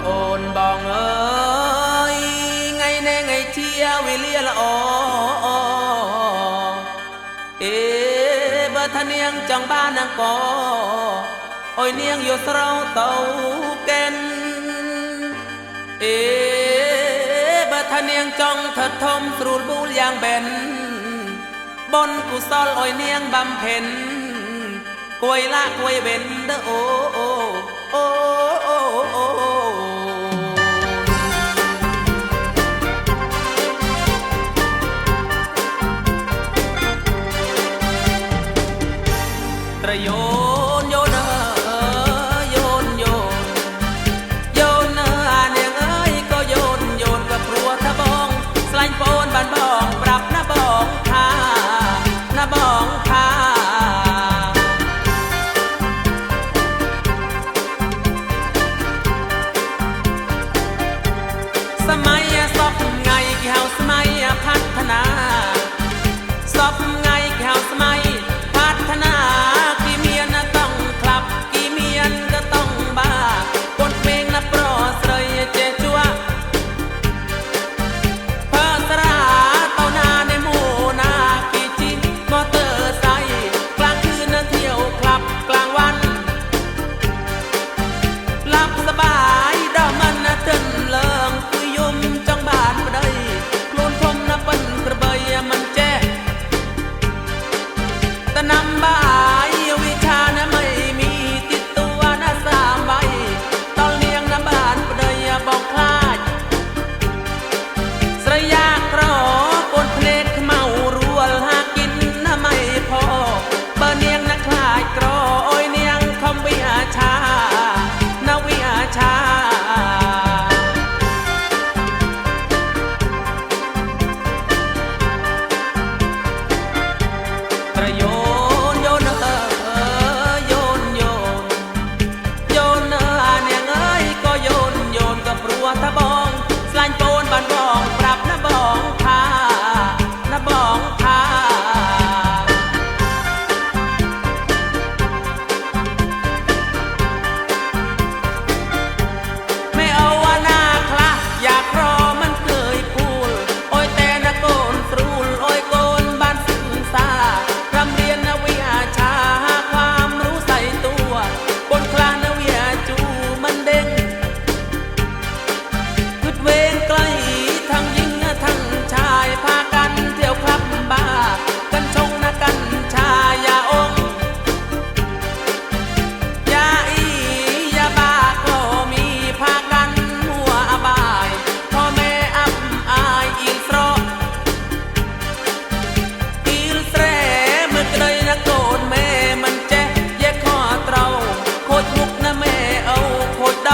ប្អូនបងអើយថ្ងៃនេះថ្ងៃជាវេលាល្អអេបើថានាងចង់បានអង្កអុយនាងយកស្រោទៅកែនអេបើថានាងចង់ថត់ធំស្រួលបូលយ៉ាងបែនបនកុសលអុយនាងបំពេញគួយឡាគួយវិញទៅអូអូ 有。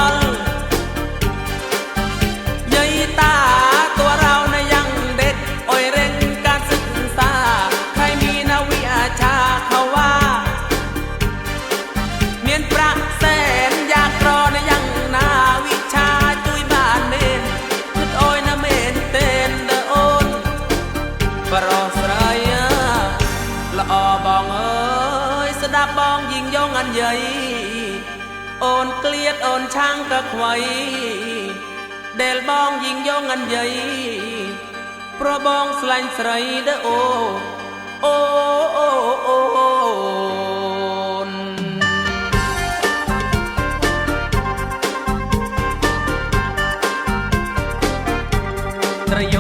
อลยายตาตัวเรานะยังเด็กอ่อยเร่งการศึกษา ใครมีนวิาชาเขาว่า เมียนประแสนอยากรอนะยังนาวิชาจุยบ้านเมนพุดโอยนะเมนเตนเดอโอนปรอสรายละออบองเอ้ยสดับบองยิงยองอันใหญ่ អូនក្លៀតអូនឆាំងក៏ខ្វៃដែលបងយីងយងអញ្ញៃប្របងស្លាញ់ស្រីដឺអូអូអូអូត្រយ